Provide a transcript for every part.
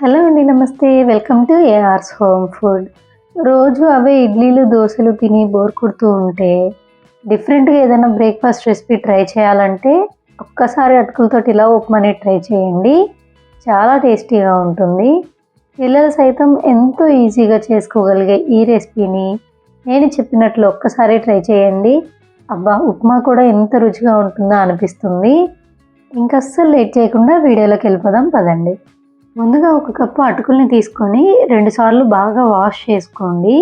Hello అండి నమస్తే. Welcome to AR's home food. రోజు అవే ఇడ్లీలు దోశలు తిని బోర్ కొడుతూ ఉంటే డిఫరెంట్గా ఏదైనా బ్రేక్ఫాస్ట్ రెసిపీ ట్రై చేయాలంటే ఒక్కసారి అటుకులతో ఇలా ఉప్మాని ట్రై చేయండి. చాలా టేస్టీగా ఉంటుంది. పిల్లలు సైతం ఎంతో ఈజీగా చేసుకోగలిగే ఈ రెసిపీని నేను చెప్పినట్లు ఒక్కసారి ట్రై చేయండి. అబ్బా ఉప్మా కూడా ఎంత రుచిగా ఉంటుందో అనిపిస్తుంది. ఇంకా అస్సలు లేట్ చేయకుండా వీడియోలోకి వెళ్ళిపోదాం పదండి. ముందుగా ఒక కప్పు అటుకుల్ని తీసుకొని రెండుసార్లు బాగా వాష్ చేసుకోండి.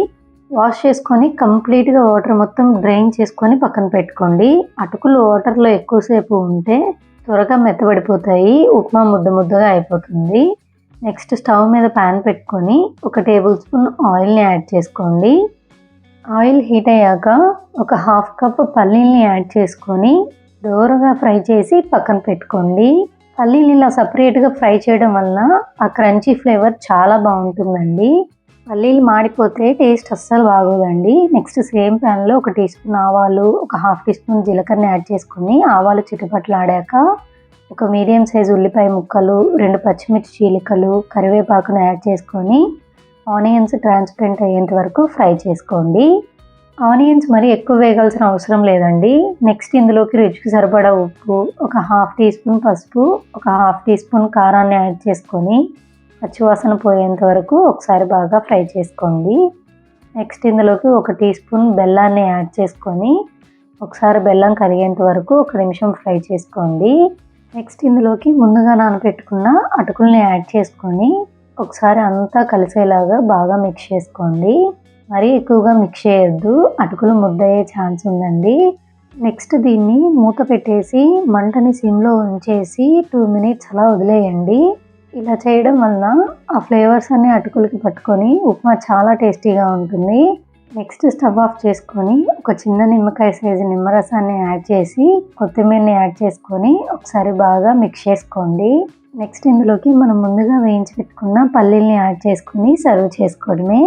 వాష్ చేసుకొని కంప్లీట్గా వాటర్ మొత్తం డ్రైన్ చేసుకొని పక్కన పెట్టుకోండి. అటుకులు వాటర్లో ఎక్కువసేపు ఉంటే త్వరగా మెత్తబడిపోతాయి. ఉప్మా ముద్ద ముద్దగా అయిపోతుంది. నెక్స్ట్ స్టవ్ మీద ప్యాన్ పెట్టుకొని ఒక టేబుల్ స్పూన్ ఆయిల్ని యాడ్ చేసుకోండి. ఆయిల్ హీట్ అయ్యాక ఒక హాఫ్ కప్ పల్లీల్ని యాడ్ చేసుకొని దోరగా ఫ్రై చేసి పక్కన పెట్టుకోండి. పల్లీలు ఇలా సపరేట్గా ఫ్రై చేయడం వలన ఆ క్రంచీ ఫ్లేవర్ చాలా బాగుంటుందండి. పల్లీలు మాడిపోతే టేస్ట్ అస్సలు బాగోదండి. నెక్స్ట్ సేమ్ ప్యాన్లో ఒక టీ స్పూన్ ఆవాలు ఒక హాఫ్ టీ స్పూన్ జీలకర్రని యాడ్ చేసుకుని ఆవాలు చిటపట్లు ఆడాక ఒక మీడియం సైజ్ ఉల్లిపాయ ముక్కలు రెండు పచ్చిమిర్చి చీలికలు కరివేపాకును యాడ్ చేసుకొని ఆనియన్స్ ట్రాన్స్పరెంట్ అయ్యేంత వరకు ఫ్రై చేసుకోండి. ఆనియన్స్ మరి ఎక్కువ వేగాల్సిన అవసరం లేదండి. నెక్స్ట్ ఇందులోకి రుచికి సరిపడా ఉప్పు ఒక హాఫ్ టీ స్పూన్ పసుపు ఒక హాఫ్ టీ స్పూన్ కారాన్ని యాడ్ చేసుకొని పచ్చివాసన పోయేంత వరకు ఒకసారి బాగా ఫ్రై చేసుకోండి. నెక్స్ట్ ఇందులోకి ఒక టీ స్పూన్ బెల్లాన్ని యాడ్ చేసుకొని ఒకసారి బెల్లం కరిగేంత వరకు ఒక నిమిషం ఫ్రై చేసుకోండి. నెక్స్ట్ ఇందులోకి ముందుగా నానబెట్టుకున్న అటుకుల్ని యాడ్ చేసుకొని ఒకసారి అంతా కలిసేలాగా బాగా మిక్స్ చేసుకోండి. మరీ ఎక్కువగా మిక్స్ చేయొద్దు. అటుకులు ముద్దయ్యే ఛాన్స్ ఉందండి. నెక్స్ట్ దీన్ని మూత పెట్టేసి మంటని సిమ్లో ఉంచేసి టూ మినిట్స్ అలా వదిలేయండి. ఇలా చేయడం వలన ఆ ఫ్లేవర్స్ అన్ని అటుకులకి పట్టుకొని ఉప్మా చాలా టేస్టీగా ఉంటుంది. నెక్స్ట్ స్టవ్ ఆఫ్ చేసుకొని ఒక చిన్న నిమ్మకాయ సైజు నిమ్మరసాన్ని యాడ్ చేసి కొత్తిమీరని యాడ్ చేసుకొని ఒకసారి బాగా మిక్స్ చేసుకోండి. నెక్స్ట్ ఇందులోకి మనం ముందుగా వేయించి పెట్టుకున్న పల్లీల్ని యాడ్ చేసుకుని సర్వ్ చేసుకోవడమే.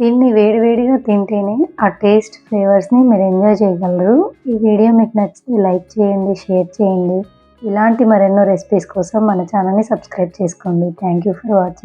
దీన్ని వేడివేడిగా తింటేనే ఆ టేస్ట్ ఫ్లేవర్స్ని మీరు ఎంజాయ్ చేయగలరు. ఈ వీడియో మీకు నచ్చితే లైక్ చేయండి షేర్ చేయండి. ఇలాంటి మరెన్నో రెసిపీస్ కోసం మన ఛానల్ని సబ్స్క్రైబ్ చేసుకోండి. Thank you for watching